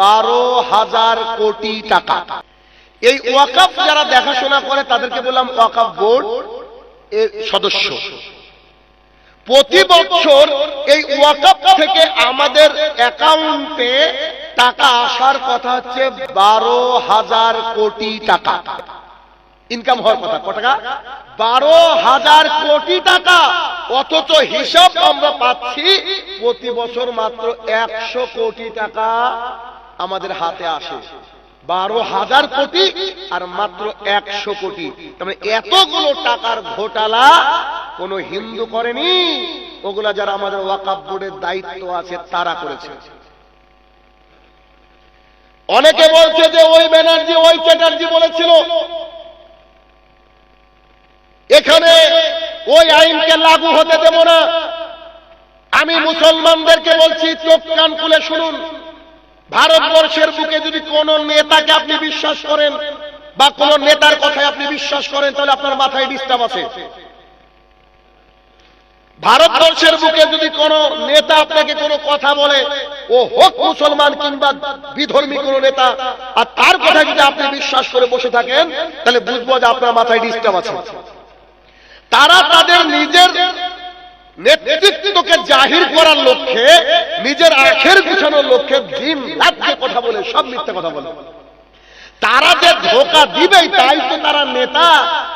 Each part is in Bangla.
বারো হাজার কোটি টাকা। এই ওয়াকাফ যারা দেখাশোনা করে, তাদেরকে বললাম ওয়াকাফ বোর্ড এর সদস্য। প্রতি বছর এই ওয়াকাফ থেকে আমাদের অ্যাকাউন্টে টাকা আসার কথা হচ্ছে বারো হাজার কোটি টাকা। ইনকাম হওয়ার কথা, কত টাকা? বারো হাজার কোটি টাকা। অথচ হিসাব আমরা পাচ্ছি প্রতি বছর মাত্র একশো কোটি টাকা আমাদের হাতে আসে। বারো হাজার কোটি আর মাত্র একশো কোটি। মানে এতগুলো টাকার ঘোটালা কোন হিন্দু করেনি? ওগুলা যারা আমাদের ওয়াকাব বোর্ডের দায়িত্ব আছে, তারা করেছে। অনেকে বলছে যে ওই ব্যানার্জি, ওই চ্যাটার্জি বলেছিল। এখানে ওই আইনকে লাগু হতে দেব না। আমি মুসলমানদেরকে বলছি, চোখ কান খুলে শুনুন। ভারতবর্ষের বুকে যদি কোন নেতাকে আপনি বিশ্বাস করেন বা কোন নেতার কথায় আপনি বিশ্বাস করেন, তাহলে আপনার মাথায় ডিস্টার্ব আছে। ভারতবর্ষের বুকে যদি কোন নেতা আপনাকে কোনো কথা বলে, ও হোক মুসলমান কিংবা বিধর্মী কোন নেতা, আর তার কথা যদি আপনি বিশ্বাস করে বসে থাকেন, তাহলে বুঝব যে আপনার মাথায় ডিস্টার্ব আছে। তারা তাদের নিজের নেতৃত্বকে জাহির করার লক্ষ্যে, নিজের আখের গুছানোর লক্ষ্যে দিন রাত্রে কথা বলে, সব মিথ্যে কথা বলে। তারা যে ধোকা দিবেই, তাই তো তারা নেতা।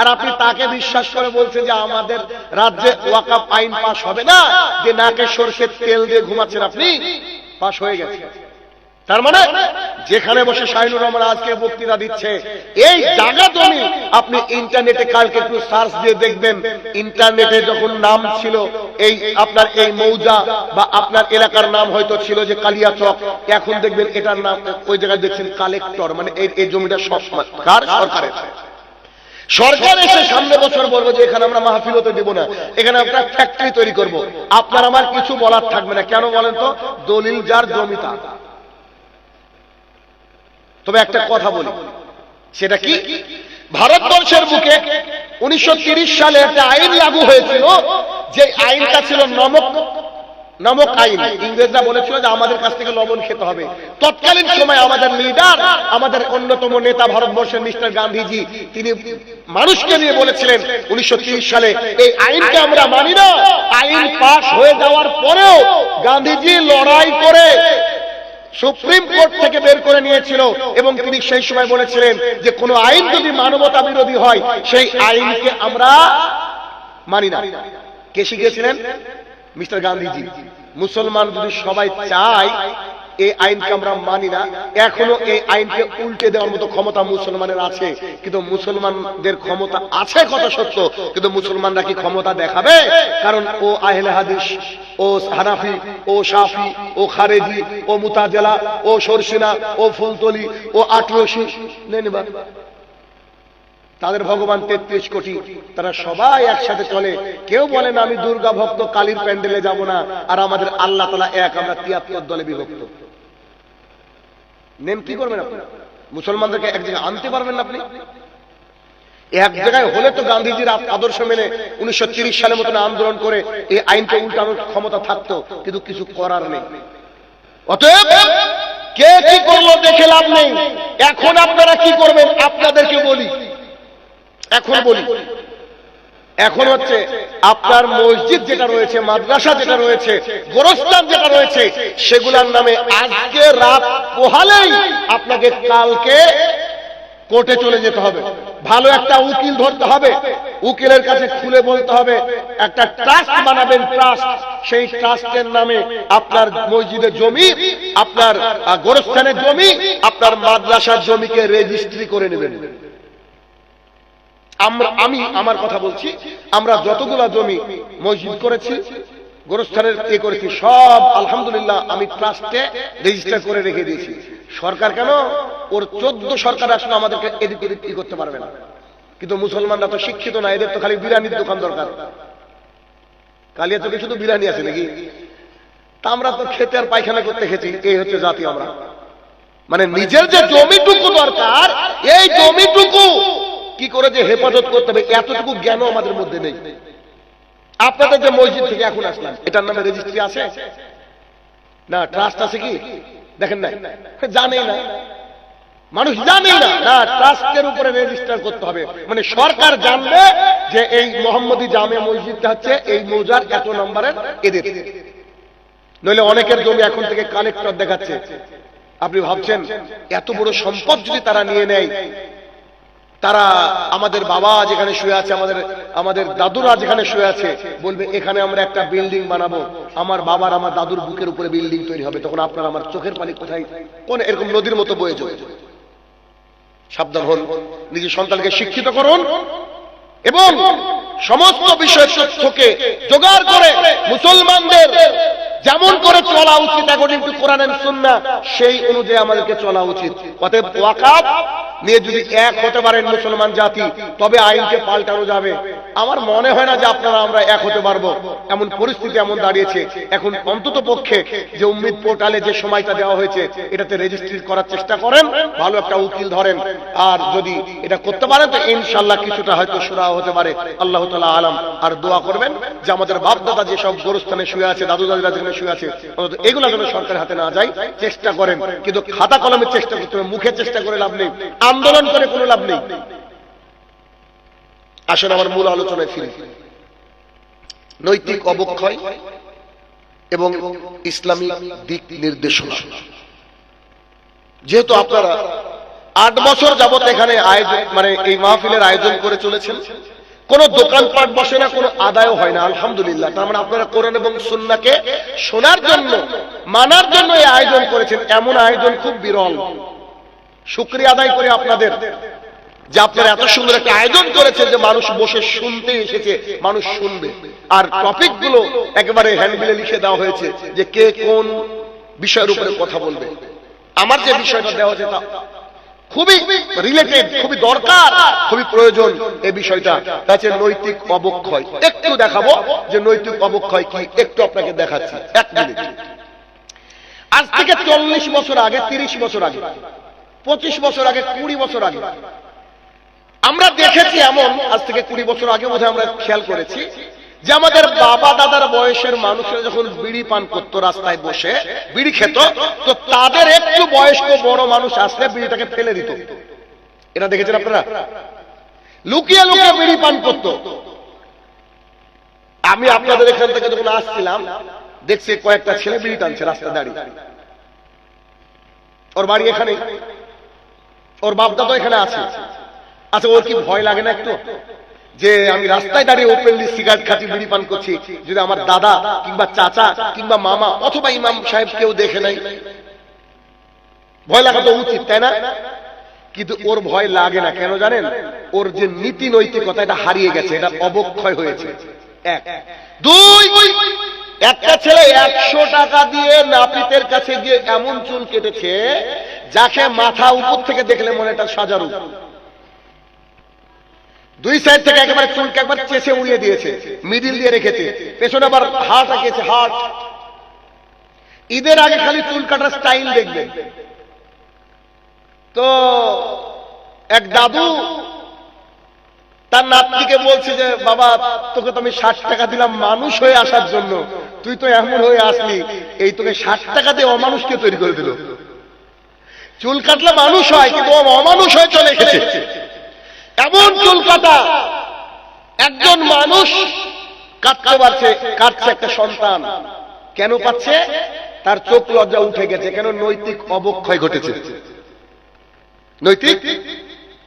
আর আপনি তাকে বিশ্বাস করে বলছেন যে আমাদের রাজ্যে ওয়াকাপ আইন পাশ হবে না, যে নাকে সর্ষের তেল দিয়ে ঘুমাচ্ছেন আপনি? পাশ হয়ে গেছে। তার মানে যেখানে বসে শাহিনুর রহমান আজকে বক্তৃতা দিচ্ছে, এই জায়গা জমি আপনি ইন্টারনেটে কালকে একটু সার্চ দিয়ে দেখবেন। ইন্টারনেটে যখন নাম ছিল, এই আপনার এই মৌজা বা আপনার এলাকার নাম হয়তো ছিল যে কালিয়াচক এখন দেখবেন এটার নাম ওই জায়গায় দেখছেন কালেক্টর মানে এই এই জমিটা সব কার? সরকারের। সরকার এসে সামনে বছর বলব যে এখানে আমরা মাহফিল হতে দেবো না, এখানে আমরা ফ্যাক্টরি তৈরি করব। আপনার আমার কিছু বলার থাকবে না। কেন বলেন তো? দলিল যার জমি তার। তবে একটা কথা বলি। সেটা কি? ভারতবর্ষের বুকে উনিশশো সালে একটা আইন লাগু হয়েছিল যে আইনটা ছিল নমক নামক আইন। ইংরেজরা বলেছিল যে আমাদের কাছ থেকে লবণ খেতে হবে। তৎকালীন সময় আমাদের লিডার আমাদের অন্যতম নেতা ভারতবর্ষের মিস্টার গান্ধীজি তিনি মানুষকে নিয়ে বলেছিলেন উনিশশো সালে এই আইনকে আমরা মানি না। আইন পাশ হয়ে যাওয়ার পরেও গান্ধীজি লড়াই করে সুপ্রিম কোর্ট থেকে বের করে নিয়েছিল এবং তিনি সেই সময় বলেছিলেন যে কোন আইন যদি মানবতা বিরোধী হয়, সেই আইনকে আমরা মানি না। কে শিখিয়েছিলেন? মিস্টার গান্ধীজি। মুসলমান যদি সবাই চায় এই আইনকে আমরা মানি না। এখনও এই আইনকে উল্টে দেওয়ার মতো ক্ষমতা মুসলমানের আছে। কিন্তু মুসলমানদের ক্ষমতা আছে কথা সত্য? কিন্তু মুসলমানরা কি ক্ষমতা দেখাবে? কারণ ও আহলে হাদিস, ও হানাফি, ও শাফি, ও খারেজি, ও মুতাজেলা, ও সরসিনা, ও ফুলতলি, ও আটরশি নেনিবা তাদের ভগবান তেত্রিশ কোটি। তারা সবাই একসাথে চলে। কেউ বলে না, আমি দুর্গা ভক্ত কালীর প্যান্ডেলে যাব না। আর আমাদের আল্লাহ তালা এক, আমরা তিয়াত্তর দলে বিভক্ত। নেম কি করবেন আপনি? মুসলমানদেরকে এক জায়গায় আনতে পারবেন না আপনি? এক জায়গায় হলে তো গান্ধীজির আদর্শ মেনে উনিশশো সালের মতন আন্দোলন করে এই আইনকে উল্টানোর ক্ষমতা থাকতো কিন্তু কিছু করার নেই। অতএব কে কি করল দেখে লাভ নেই। এখন আপনারা কি করবেন? আপনাদেরকে বলি। এখন বলি। এখন হচ্ছে আপনার মসজিদ যেটা রয়েছে মাদ্রাসা যেটা রয়েছে গোরস্থান যেটা রয়েছে সেগুলার নামে আজকে রাত পোহালেই আপনাকে কালকে কোর্টে চলে যেতে হবে। ভালো একটা উকিল ধরতে হবে। উকিলের কাছে খুলে বলতে হবে, একটা ট্রাস্ট বানাবেন ট্রাস্ট। সেই ট্রাস্টের নামে আপনার মসজিদের জমি, আপনার গোরস্থানের জমি, আপনার মাদ্রাসার জমিকে রেজিস্ট্রি করে নেবেন। আমরা আমি, আমার কথা বলছি, আমরা যতগুলা জমি মসজিদ করেছি গোরস্থানের এ করেছি। সব আলহামদুলিল্লাহ আমি ট্রাস্টে রেজিস্টার করে রেখে দিয়েছি। সরকার কেন? ওর চোদ্দ সরকার আসলে আমাদেরকে এদিক ওদিক কি করতে পারবে না। কিন্তু মুসলমানরা তো শিক্ষিত না, এদের তো খালি বিরিয়ানির দোকান দরকার। কালিয়া তোকে শুধু বিরিয়ানি আছে নাকি? তা আমরা তো খেতে আর পায়খানা করতে খেছি এই হচ্ছে জাতি আমরা। মানে নিজের যে জমিটুকু দরকার, এই জমিটুকু কি করে যে হেফাজত করতে হবে, এতটুকু জ্ঞান আমাদের মধ্যে নেই। আপনাদের যে মসজিদ থেকে এখন আসলাম, এটার নামে রেজিস্ট্রি আছে? না ট্রাস্ট আছে কি? দেখেন না জানেই না। মানুষ জানেই না। না ট্রাস্টের উপরে রেজিস্টার করতে হবে। মানে সরকার জানবে যে এই মোহাম্মদী জামে মসজিদটা হচ্ছে এই মৌজার এত নম্বরের এদের। নইলে অনেকের জমি এখন থেকে কালেক্টর দেখাচ্ছে। আপনি ভাবছেন, এত বড় সম্পদ যদি তারা নিয়ে নেয় তারা আমাদের বাবা যেখানে শুয়ে আছে, আমাদের আমাদের দাদুরা যেখানে শুয়ে আছে, বলবে, এখানে আমরা একটা বিল্ডিং বানাবো। আমার বাবার, আমার দাদুর বুকের উপরে বিল্ডিং তৈরি হবে। তখন আপনার, আমার চোখের পানি কোথায়? কোন এরকম নদীর মতো বয়ে যাবে। সাবধান হন। নিজের সন্তানকে শিক্ষিত করুন এবং সমস্ত বিষয় তথ্যকে জোগাড় করে মুসলমানদের যেমন করে চলা উচিত অ্যাকর্ডিং টু কোরআন সুন্নাহ, সেই অনুযায়ী আমাদেরকে চলা উচিত। অতএব ওয়াকাব নিয়ে যদি এক হতে পারেন মুসলমান জাতি, তবে আইনকে পাল্টানো যাবে। আমার মনে হয় না যে আপনারা আমরা এক হতে পারব। এমন পরিস্থিতি এমন দাঁড়িয়েছে। এখন অন্তত পক্ষে যে উম্মিদ পোর্টালে যে সময়টা দেওয়া হয়েছে, এটাতে রেজিস্ট্রি করার চেষ্টা করেন, ভালো একটা উকিল ধরেন। আর যদি এটা করতে পারেন, তো ইনশাল্লাহ কিছুটা হয়তো সুরা হতে পারে। আল্লাহ তালা আলাম। আর দোয়া করবেন যে আমাদের বাপদাদা যেসব গোরস্থানে শুয়ে আছে দাদু দাদিরা যেখানে শুয়ে আছে এগুলো যেন সরকারের হাতে না যায়, চেষ্টা করেন। কিন্তু খাতা কলমের চেষ্টা করতে হবে, মুখে চেষ্টা করে লাভ নেই। আন্দোলন করে কোনো লাভ নেই। আসলে আমার মূল আলোচনায় ফিরে। নৈতিক অবক্ষয় এবং ইসলামিক দিক নির্দেশনা। যেহেতু আপনারা আট বছর যাবত এখানে আয়োজন মানে এই মাহফিলের আয়োজন করে চলেছেন, কোন দোকানপাট বসে না, কোনো আদায়ও হয় না, আলহামদুলিল্লাহ। তার মানে আপনারা কোরআন এবং সুন্নাকে শোনার জন্য, মানার জন্য এই আয়োজন করেছেন। এমন আয়োজন খুব বিরল। শুক্রিয়া আদায় করে আপনাদের যে আপনারা এত সুন্দর একটা আয়োজন করেছেন যে মানুষ বসে শুনতে এসেছে, মানুষ শুনবে। আর টপিকগুলো একেবারে হ্যান্ডবিলে লিখে দেওয়া হয়েছে যে কে কোন বিষয়ের উপরে কথা বলবে। আমার যে বিষয়টা দেওয়া হয়েছে তা খুবই রিলেটেড খুবই দরকার, খুবই প্রয়োজন এই বিষয়টা। তা নৈতিক অবক্ষয়। একটু দেখাবো যে নৈতিক অবক্ষয় কি, একটু আপনাকে দেখাচ্ছি। এক মিনিট। আজ থেকে চল্লিশ বছর আগে, তিরিশ বছর আগে পঁচিশ বছর আগে, কুড়ি বছর আগে। আমরা দেখেছি এমন, আজ থেকে কুড়ি বছর আগে বোধহয় আমরা খেয়াল করেছি, যে আমাদের বাবা, দাদার বয়সের মানুষরা যখন বিড়ি পান করতো, রাস্তায় বসে বিড়ি খেত, তো তাদের একটু বয়স্ক বড় মানুষ আসলে বিড়িটাকে ফেলে দিত। এটা দেখেছেন আপনারা? লুকিয়ে লুকিয়ে বিড়ি পান করত। আমি আপনাদের এখান থেকে যখন আসছিলাম, দেখছি কয়েকটা ছেলে বিড়ি টানছে রাস্তা দাঁড়িয়ে ওর বাড়ি এখানে ওর বাপদা তো এখানে আছে। আচ্ছা ওর কি ভয় লাগে না একটু? যে আমি রাস্তায় দাঁড়িয়ে ওপেনলি সিগারেট খাচ্ছি, বিড়ি পান করছি, যদি আমার দাদা কিংবা চাচা কিংবা মামা অথবা ইমাম সাহেব কেউ দেখে নাই? ভয় লাগা তো উচিত, তাই না? কিন্তু ওর ভয় লাগে না, কেন জানেন? ওর যে নীতি নৈতিকতা, এটা হারিয়ে গেছে, এটা অবক্ষয় হয়েছে। এক। দুই, একটা ছেলে একশো টাকা দিয়ে নাপিতের কাছে গিয়ে এমন চুল কেটেছে যাকে মাথা উপর থেকে দেখলে মনে এটা সাজারু। দুই সাইড থেকে একেবারে চুলকে একবার চেষে উড়িয়ে দিয়েছে মিডিল দিয়ে রেখেছে। পেছনে আবার হাট আঁকিয়েছে হাট ঈদের আগে খালি চুল কাটার স্টাইল দেখবে। তো এক দাদু তার নাতনিকে বলছে যে, বাবা, তোকে তো আমি ষাট টাকা দিলাম মানুষ হয়ে আসার জন্য। তুই তো এমন হয়ে আসলি। এই তোকে ষাট টাকা দিয়ে অমানুষকে তৈরি করে দিল। চুল কাটলে মানুষ হয়, কিন্তু অমানুষ হয়ে চলে এসেছে এমন চুল কাটা, একজন মানুষ কাটতে পারছে, কাটছে একটা সন্তান। কেন পাচ্ছে? তার চোখ লজ্জা উঠে গেছে। কেন নৈতিক অবক্ষয় ঘটেছে? নৈতিক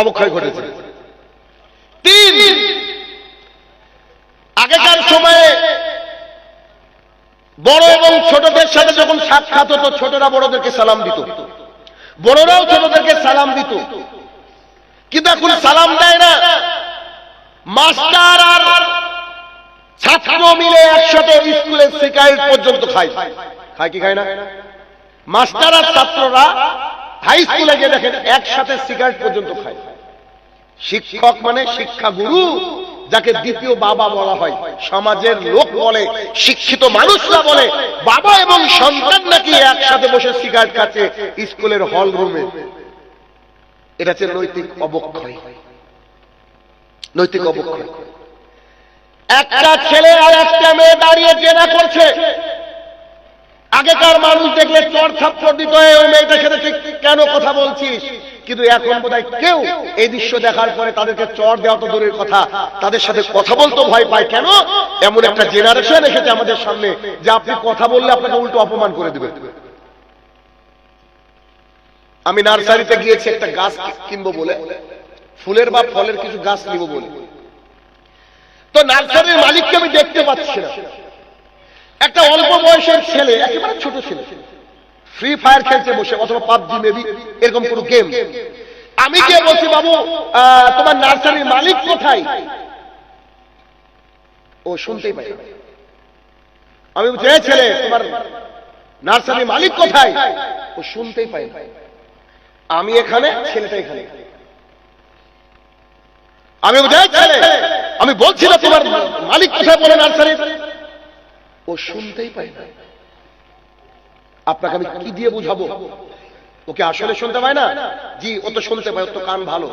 অবক্ষয় ঘটেছে। তিন, আগেকার সময়ে বড় এবং ছোটদের সাথে যখন সাক্ষাৎ হতো, ছোটরা বড়দেরকে সালাম দিত। বড়রাও ছোটদেরকে সালাম দিত। কিন্তু এখন সালাম দেয় না। মাস্টার আর ছাত্র মিলে একসাথে স্কুলের সিগারেট পর্যন্ত খায়। খায় কি খায় না? মাস্টার আর ছাত্ররা হাই স্কুলে গিয়ে দেখেন একসাথে সিগারেট পর্যন্ত খায়। শিক্ষক মানে শিক্ষা গুরু যাকে দ্বিতীয় বাবা বলা হয়, সমাজের লোক বলে, শিক্ষিত মানুষরা বলে, বাবা এবং সন্তান নাকি একসাথে বসে সিগারেট কাছে স্কুলের হল রুমে। এটা হচ্ছে নৈতিক অবক্ষয়। নৈতিক অবক্ষয়। একটা ছেলে আর একটা মেয়ে দাঁড়িয়ে জেনা করছে আগেকার মানুষ দেখলে চর থাপ্পড় দিত "এই, মেয়েটার সাথে তুই কেন কথা বলছিস? কিন্তু এখন বোধহয় কেউ এই দৃশ্য দেখার পরে তাদেরকে চর দেওয়া তো দূরের কথা তাদের সাথে কথা বলতে ভয় পায়। কেন? এমন একটা জেনারেশন এসেছে আমাদের সামনে যে আপনি কথা বললে আপনাকে উল্টো অপমান করে দেবে। আমি নার্সারিতে গিয়েছি একটা গাছ কিনবো বলে ফুলের বা ফলের কিছু গাছ নিব বলে। তো নার্সারির মালিককে আমি দেখতে পাচ্ছি না। একটা অল্প বয়সের ছেলে, একেবারে ছোট ছেলে ফ্রি ফায়ার খেলছে বসে, অথবা পাবজি মেবি এরকম কোন গেম আমি গিয়ে বলছি বাবু তোমার নার্সারির মালিক কোথায়? ও শুনতেই পাই আমি বলছি "এই ছেলে, তোমার নার্সারির মালিক কোথায়? ও শুনতেই পাই। আমি এখানে, ছেলেটা এখানে। আমি ছেলে, আমি বলছি না তোমার মালিক কোথায় বলে নার্সারি ও শুনতেই পাই না। আপনাকে আমি কি দিয়ে বুঝাবো? ওকে আসলে শুনতে পায় না? জি, ও তো শুনতে পায়, ওর তো কান ভালো।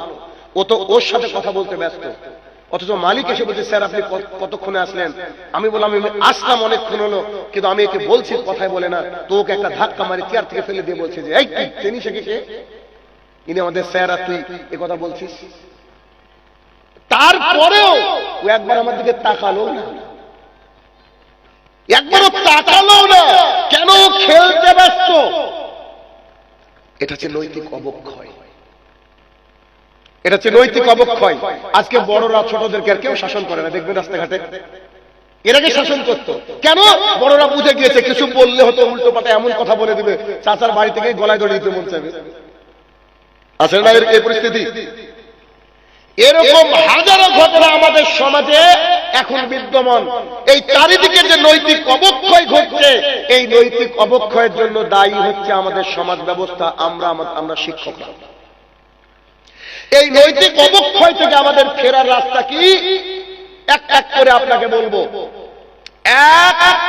ও তো ওর সাথে কথা বলতে ব্যস্ত। অথচ মালিক এসে বলছে, স্যার, আপনি কতক্ষণে আসলেন? আমি বললাম, আমি আসলাম অনেকক্ষণ হলো, কিন্তু আমি একে বলছি, কথাই বলে না। তো ওকে একটা ধাক্কা মারি, চেয়ার থেকে ফেলে দিয়ে বলছে যে, এই তুই চিনিস একে কে? ইনি আমাদের, স্যার, আর তুই এ কথা বলছিস? তারপরেও ও একবার আমার দিকে তাকালো না। একবারও তাকালো না। কেন খেলতে ব্যস্ত? এটা হচ্ছে নৈতিক অবক্ষয়। এটা হচ্ছে নৈতিক অবক্ষয়। আজকে বড়রা ছোটদেরকে আর কেউ শাসন করে না। দেখবেন রাস্তাঘাটে। এর আগে শাসন করত? কেন? বড়রা বুঝে গিয়েছে, কিছু বললে হতো উল্টো পাল্টা এমন কথা বলে দিবে। চাচার বাড়ি থেকে গলায় ধরে দিতে মন চাইবে। আছে না এই পরিস্থিতি? এরকম হাজারো ঘটনা আমাদের সমাজে এখন বিদ্যমান। এই চারিদিকে যে নৈতিক অবক্ষয় ঘটছে, এই নৈতিক অবক্ষয়ের জন্য দায়ী হচ্ছে আমাদের সমাজ ব্যবস্থা, আমরা আমা- আমরা শিক্ষকরা এই নৈতিক অবক্ষয় থেকে আমাদের ফেরার রাস্তা কি? এক এক করে আপনাকে বলব। এক,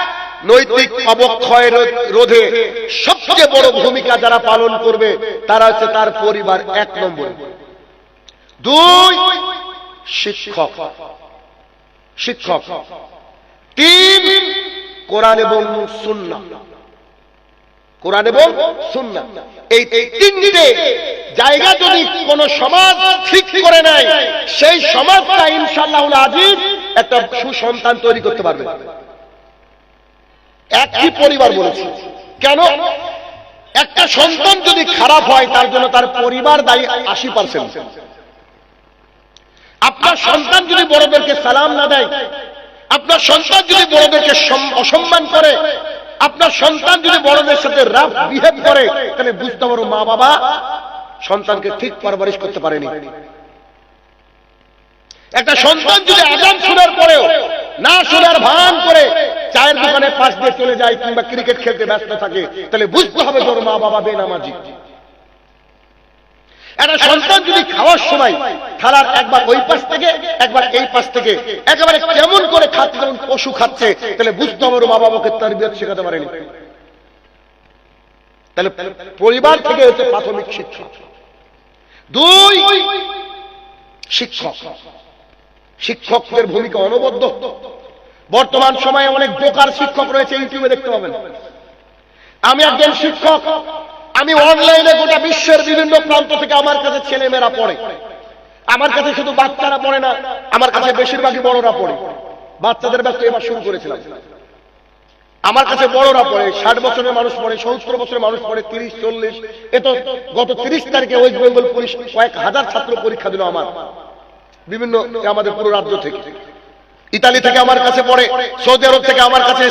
নৈতিক অবক্ষয় রোধে সবচেয়ে বড় ভূমিকা যারা পালন করবে, তারা হচ্ছে তার পরিবার এক নম্বর। দুই, শিক্ষক। শিক্ষক। তিন কোরআন এবং সুন্নাহ। কোরআন এবং সুন্না এই তিনটে জায়গা যদি কোন সমাজ ঠিক করে নেয়, সেই সমাজটা ইনশাল্লাহ আজিজ একটা সুসন্তান তৈরি করতে পারবে। একই পরিবার বলেছে। কেন? একটা সন্তান যদি খারাপ হয়, তার জন্য তার পরিবার দায়ী আশি পার্সেন্ট আপনার সন্তান যদি বড়দেরকে সালাম না দেয়, আপনার সন্তান যদি বড়দেরকে অসম্মান করে, আপনার সন্তান যদি বড়দের সাথে রাফ বিহেভ করে, তাহলে বুঝতে পারো মা বাবা সন্তানকে ঠিক পরবরিশ করতে পারেনি। একটা সন্তান যদি আজান শোনার পরেও, না শোনার ভান করে, চায়ের দোকানে পাশ দিয়ে চলে যায় কিংবা ক্রিকেট খেলতে ব্যস্ত থাকে, তাহলে বুঝতে হবে তোর মা বাবা বেনামাজি। একটা সন্তান যদি খাওয়ার সময় থালার একবার ওই পাশ থেকে, একবার এই পাশ থেকে, একেবারে কেমন করে খাচ্ছে, যেমন পশু খাচ্ছে, তাহলে বুঝতে হবে মা বাবাকে তার শেখাতে পারেনি। তাহলে পরিবার থেকে হচ্ছে প্রাথমিক শিক্ষা। দুই, শিক্ষক। শিক্ষকদের ভূমিকা অনবদ্য। বর্তমান সময়ে অনেক বেকার শিক্ষক রয়েছে, ইউটিউবে দেখতে পাবেন। আমি একজন শিক্ষক। আমি অনলাইনে গোটা বিশ্বের বিভিন্ন প্রান্ত থেকে আমার কাছে ছেলে মেয়েরা পড়ে। আমার কাছে শুধু বাচ্চারা পড়ে না, আমার কাছে বেশিরভাগই বড়রা পড়ে। বাচ্চাদের ব্যস্ত এবার শুরু করেছিলাম। আমার কাছে বড়রা পড়ে, ষাট বছরের মানুষ পড়ে, সত্তর বছরের মানুষ পড়ে, তিরিশ, চল্লিশ। এ তো গত তিরিশ তারিখে ওয়েস্ট বেঙ্গল পুলিশ কয়েক হাজার ছাত্র পরীক্ষা দিল আমার। বিভিন্ন আমাদের পুরো রাজ্য থেকে। ইতালি থেকে আমার কাছে পড়ে, সৌদি আরব থেকে আমার কাছে